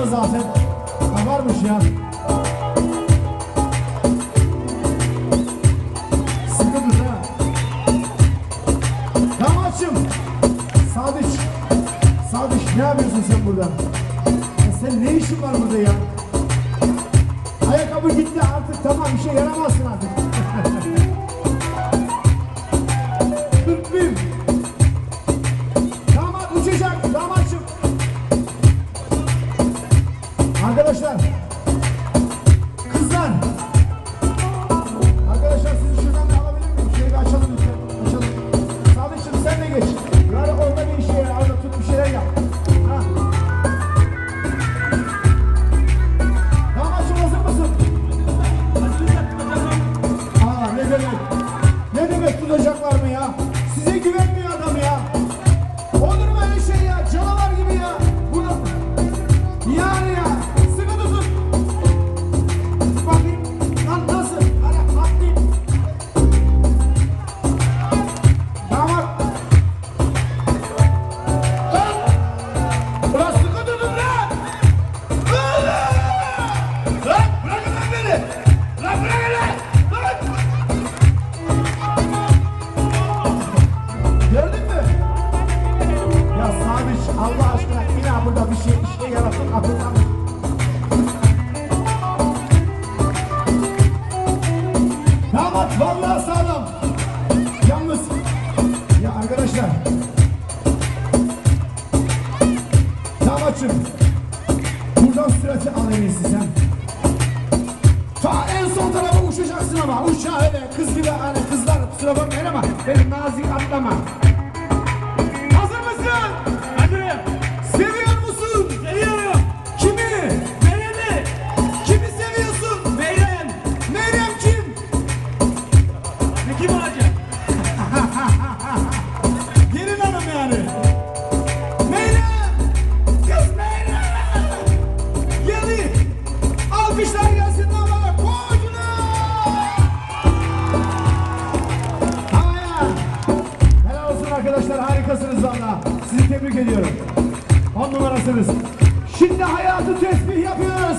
da zaten. Ha varmış ya. Sıkı tut ha. Damatçım. Sadıç. Sadıç ne yapıyorsun sen burada? Ya sen ne işin var burada ya? Ayakkabı gitti artık tamam işe yaramazsın artık. Arkadaşlar. Kızlar. Arkadaşlar sizi şuradan bir alabilir miyim? Şöyle açalım lütfen. Açalım. Sadıç'ım sen de geç. Yani orada bir işe yarar. Orada tut bir şeyler yap. Ha. Damatçım hazır ne demek? Ne demek tutacaklar mı ya? Burada bir şey işte yaratın akıldan. Damat vallahi sağlam. Yalnız ya arkadaşlar Damatçım buradan sürati al en iyisi sen. Ta en son tarafa uçacaksın ama uçağa öyle kız gibi hani kızlar kusura bakmayın ama benim nazik atlama. Alkışlar gelsin damara koyuna! Havaya! Helal olsun arkadaşlar harikasınız valla. Sizi tebrik ediyorum. On numarasınız. Şimdi hayatı tesbih yapıyoruz.